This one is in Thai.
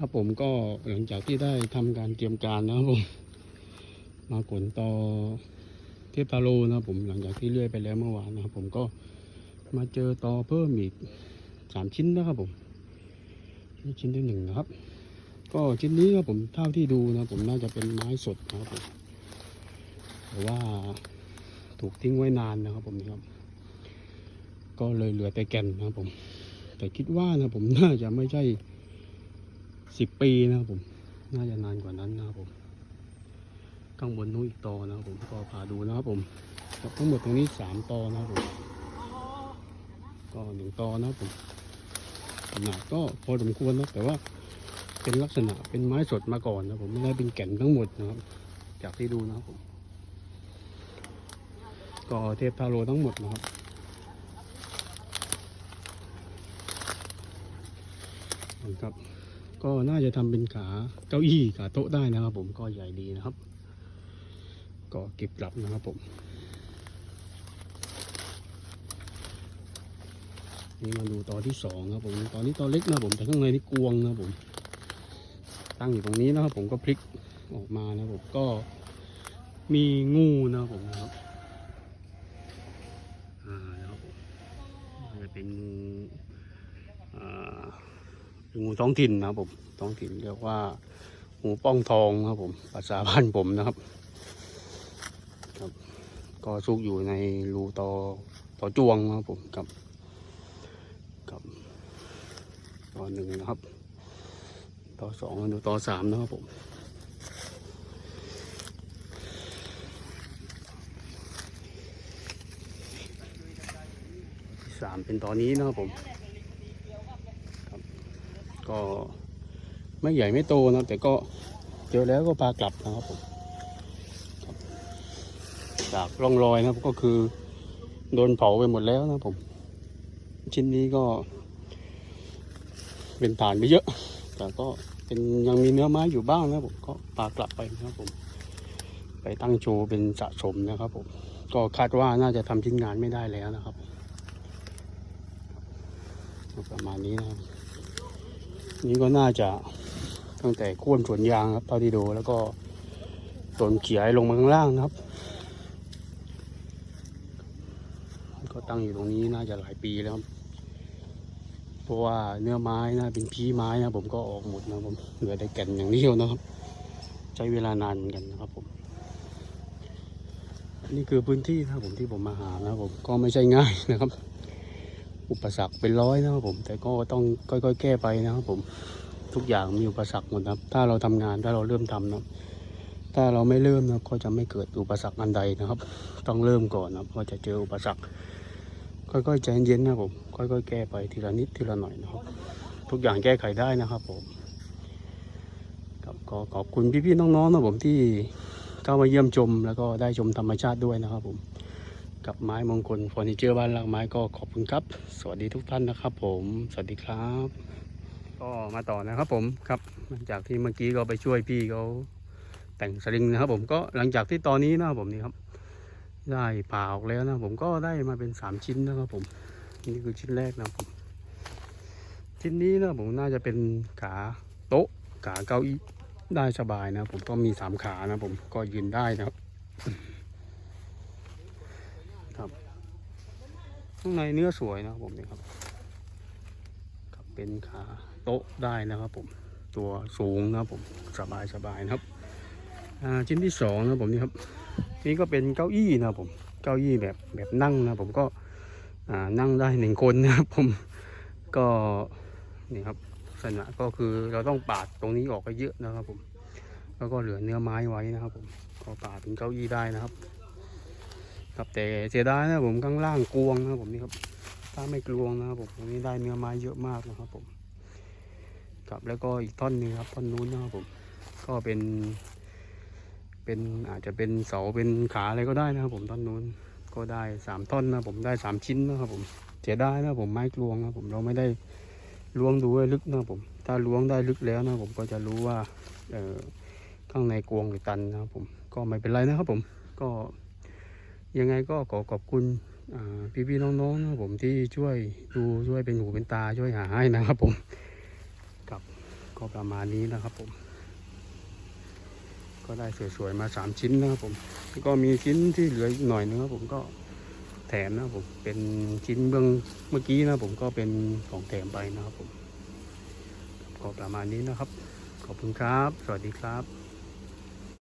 ครับผมก็หลังจากที่ได้ทำการเตรียมการนะครับผมมาขนต่อเทพตาโลนะครับผมหลังจากที่เลื่อยไปแล้วเมื่อวานนะครับ ผมก็มาเจอต่อเพิ่มอีกสามชิ้นนะครับผมนี่ชิ้นที่หนึ่งนะครับ ก็ชิ้นนี้ครับผมเท่าที่ดูนะผมน่าจะเป็นไม้สดนะครับผมแต่ว่าถูกทิ้งไว้นานนะครับผมนี่ครับ ก็เลยเหลือแต่แก่นนะครับผม แต่คิดว่านะผมน่าจะไม่ใช่ สิบปีนะครับผม น่าจะนานกว่านั้นนะครับผมข้างบนนู้นอีกตอนะครับผมก็พาดูนะครับผมทั้งหมดตรงนี้สามตอนะครับผมก็หนึ่งตอนะครับผมขนาดก็พอสมควรนะแต่ว่าเป็นลักษณะเป็นไม้สดมาก่อนนะผมไม่ได้เป็นแก่นทั้งหมดนะครับ จากที่ดูนะครับผมก็เทพทาโรทั้งหมดนะครับครับ ก็น่าจะทำเป็นขาเก้าอี้ขาโต๊ะได้นะครับ ผมก็ใหญ่ดีนะครับ ก็เก็บกลับนะครับผมนี่มาดูตอนที่สองครับผมตอนนี้ตอนเล็กนะผมแต่ข้างในนี่กวงนะผม ตั้งอยู่ตรงนี้นะครับ ผมก็พลิกออกมานะผมก็มีงูนะผมนะครับอ่านะครับผมจะเป็นงู เป็นงูท้องถิ่นนะครับผมท้องถิ่นเรียกว่างูป้องทองครับผมภาษาบ้านผมนะครับครับ ก็ซุกอยู่ในรูตอตอจวงนะครับผมกับกับตอหนึ่งนะครับตอสองดูตอสามนะครับผมสามเป็นตอนนี้นะครับผม ก็ไม่ใหญ่ไม่โตนะแต่ก็เจอแล้วก็พากลับนะครับผมจากร่องรอยนะครับก็คือโดนเผาไปหมดแล้วนะผม ชิ้นนี้ก็ เป็นฐานไปเยอะ แต่ก็เป็นยังมีเนื้อไม้อยู่บ้างนะผมก็พากลับไปนะครับผม ไปตั้งโชว์เป็นสะสมนะครับผม ก็คาดว่าน่าจะทำชิ้นงานไม่ได้แล้วนะครับ ประมาณนี้นะครับ นี่ก็น่าจะตั้งแต่โค่นสวนยางครับเท่าที่ดูแล้วก็ต้นเขียลงมาข้างล่างนะครับ ก็ตั้งอยู่ตรงนี้น่าจะหลายปีแล้วครับเพราะว่าเนื้อไม้นะเป็นพีไม้นะผมก็ออกหมดนะผมเหลือแต่แก่นอย่างเดียวนะครับ ใช้เวลานานเหมือนกันนะครับผมนี่คือพื้นที่นะผมที่ผมมาหานะผมก็ไม่ใช่ง่ายนะครับ อุปสรรคเป็นร้อยนะครับผม แต่ก็ต้องค่อย ๆ แก้ไปนะครับผมทุกอย่างมีอุปสรรคหมดครับ ถ้าเราทำงานถ้าเราเริ่มทำนะถ้าเราไม่เริ่มนะก็จะไม่เกิดอุปสรรคอันใดนะครับ ต้องเริ่มก่อนนะเพราะจะเจออุปสรรคค่อยๆใจเย็นนะผมค่อยๆแก้ไปทีละนิดทีละหน่อยนะครับ ทุกอย่างแก้ไขได้นะครับผมครับก็ขอบคุณพี่ๆน้องๆนะผมที่เข้ามาเยี่ยมชมแล้วก็ได้ชมธรรมชาติด้วยนะครับผม กับไม้มงคลเฟอร์นิเจอร์บ้านหลักไม้ก็ขอบคุณครับ สวัสดีทุกท่านนะครับ ผมสวัสดีครับ ก็มาต่อนะครับผมครับหลังจากที่เมื่อกี้ก็ไปช่วยพี่เขาแต่งสลิงนะครับ ผมก็หลังจากที่ตอนนี้นะครับผมนี่ครับ ได้ผ่าออกแล้วนะผมก็ได้มาเป็นสามชิ้นนะครับผมนี่คือชิ้นแรกนะผมชิ้นนี้นะผมน่าจะเป็นขาโต๊ะขาเก้าอี้ได้สบายนะผมก็มีสามขานะผมก็ยืนได้นะครับ ข้างในเนื้อสวยนะครับผมนี่ครับครับ เป็นขาโต๊ะได้นะครับผม ตัวสูงนะครับผมสบายสบายนะครับ อ่าชิ้นที่สองนะผมนี่ครับ นี่ก็เป็นเก้าอี้นะผม เก้าอี้แบบแบบนั่งนะผมก็อ่านั่งได้หนึ่งคนนะครับผม ก็นี่ครับลักษณะก็คือเราต้องปาดตรงนี้ออกไปเยอะนะครับผม แล้วก็เหลือเนื้อไม้ไว้นะครับผม ก็ปาดเป็นเก้าอี้ได้นะครับ ครับแต่เสียดายนะผมข้างล่างกลวงนะผมนี่ครับ ถ้าไม่กลวงนะครับผมตรงนี้ได้เนื้อไม้เยอะมากนะครับผมครับแล้วก็อีกท่อนนึงครับท่อนนู้นนะครับผมก็เป็น เป็นอาจจะเป็นเสาเป็นขาอะไรก็ได้นะครับผมท่อนนู้นก็ได้สามท่อนนะผมได้สามชิ้นนะครับผมเสียดายนะผมไม้กลวงนะผมเราไม่ได้ล้วงดูให้ลึกนะผม ถ้าล้วงได้ลึกแล้วนะผมก็จะรู้ว่าเออข้างในกวงหรือตันนะครับผมก็ไม่เป็นไรนะครับผมก็ ยังไงก็ขอขอบคุณอ่พี่ๆน้องๆนะผมที่ช่วยดูช่วยเป็นหูเป็นตาช่วยหาให้นะครับผมครับก็ประมาณนี้นะครับผม ก็ได้สวยๆมาสามชิ้นนะครับผมแล้วก็มีชิ้นที่เหลืออีกหน่อยนึงครับผมก็แถมนะผมเป็นชิ้นเบื้องเมื่อกี้นะผมก็เป็นของแถมไปนะครับผมก็ประมาณนี้นะครับ ขอบคุณครับ สวัสดีครับ